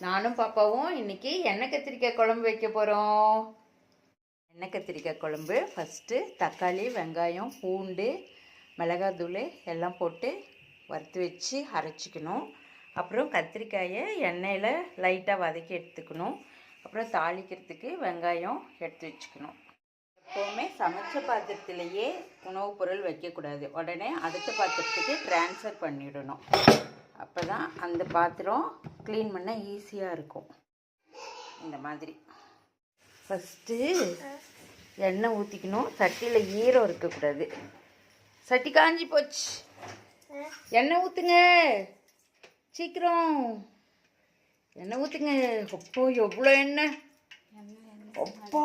நானும் பாப்பாவும் இன்னைக்கு எண்ணெய் கத்திரிக்காய் குழம்பு வைக்க போகிறோம் எண்ணெய் கத்திரிக்காய் குழம்பு. ஃபஸ்ட்டு தக்காளி வெங்காயம் பூண்டு மிளகாத்தூள் எல்லாம் போட்டு வறுத்து வச்சு அரைச்சிக்கணும். அப்புறம் கத்திரிக்காயை எண்ணெயில் லைட்டாக வதக்கி எடுத்துக்கணும். அப்புறம் தாளிக்கிறதுக்கு வெங்காயம் எடுத்து வச்சுக்கணும். எப்போவுமே சமைச்ச பாத்திரத்திலேயே உணவுப் பொருள் வைக்கக்கூடாது. உடனே அடுத்த பாத்திரத்துக்கு ட்ரான்ஸ்ஃபர் பண்ணிடணும். அப்போ தான் அந்த பாத்திரம் க்ளீன் பண்ண ஈஸியாக இருக்கும். இந்த மாதிரி. ஃபஸ்ட்டு எண்ணெய் ஊற்றிக்கணும் சட்டியில் ஈரம் இருக்கக்கூடாது. சட்டி காஞ்சி போச்சு. எண்ணெய் ஊற்றுங்க சீக்கிரம். எண்ணெய் ஊற்றுங்க அப்போ எவ்வளோ எண்ணெய்? அப்பா.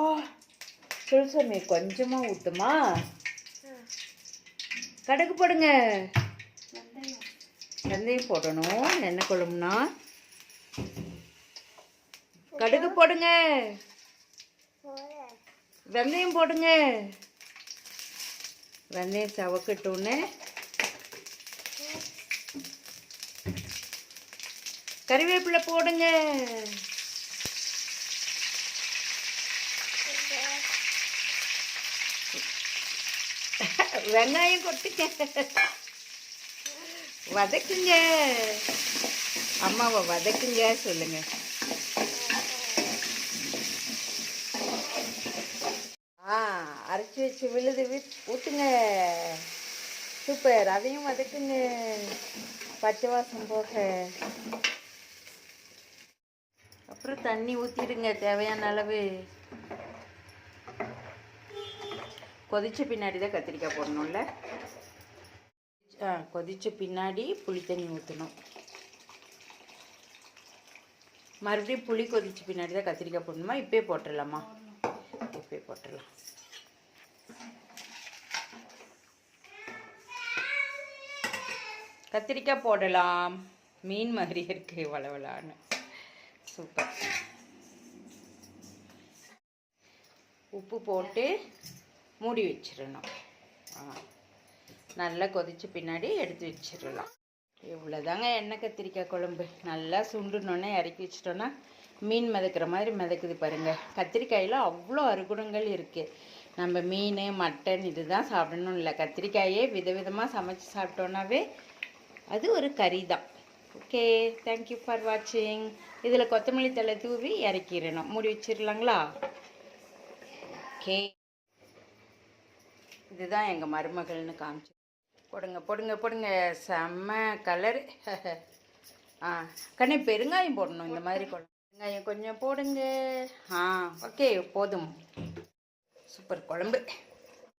சுழசாமி கொஞ்சமாக ஊற்றுமா கடுகு போடுங்க. வெந்தயம் போடணும். எண்ணெய் குழம்புனா. கடுகு போடுங்க. வெந்தயம் போடுங்க. வெந்தயம் சவக்கட்டும்னு கறிவேப்பிலை போடுங்க. வெங்காயம் கொட்டுங்க. வதக்குங்க. அம்மாவை வதக்குங்க சொல்லுங்க. ஆ அரைச்சி வச்சு விழுது வித் ஊற்றுங்க சூப்பர். அதையும் வதக்குங்க. பச்சை வாசம் போக. அப்புறம் தண்ணி ஊற்றிடுங்க தேவையான அளவு. கொதிச்ச பின்னாடி தான் கத்திரிக்காய் போடணும்ல. ஆ கொதிச்ச பின்னாடி புளி தண்ணி ஊற்றணும் மறுபடியும் புளி கொதிச்சு பின்னாடி தான் கத்திரிக்காய் போடணுமா? இப்பயே போட்டுடலாமா இப்பயே போட்டுடலாம் கத்திரிக்காய் போடலாம். மீன் மாதிரி இருக்கு வளவலான்னு சூப்பர். உப்பு போட்டு மூடி வச்சிடணும். ஆ. நல்லா கொதிச்ச பின்னாடி எடுத்து வச்சிடலாம். இவ்வளோதாங்க எண்ணெய் கத்திரிக்காய் குழம்பு. நல்லா சுண்டுனோடனே இறக்கி வச்சிட்டோன்னா மீன் மிதக்கிற மாதிரி மிதக்குது பாருங்கள் கத்திரிக்காயில் அவ்வளோ அறுகுணங்கள் இருக்குது நம்ம மீன் மட்டன் இதுதான் சாப்பிடணும் இல்லை கத்திரிக்காயே விதவிதமாக சமைச்சு சாப்பிட்டோன்னாவே அது ஒரு கறி தான். ஓகே தேங்க்யூ ஃபார் வாட்சிங் இதில் கொத்தமல்லி தழை தூவி இறக்கிடணும். மூடி வச்சிடலாங்களா? ஓகே. இதுதான் எங்கள் மருமகள்னு காமிச்சு போடுங்க போடுங்க போடுங்க. செம்ம கலரு ஆ கண்ணே பெருங்காயம் போடணும் இந்த மாதிரி பெருங்காயம் கொஞ்சம் போடுங்க. ஆ ஓகே போதும். சூப்பர் குழம்பு.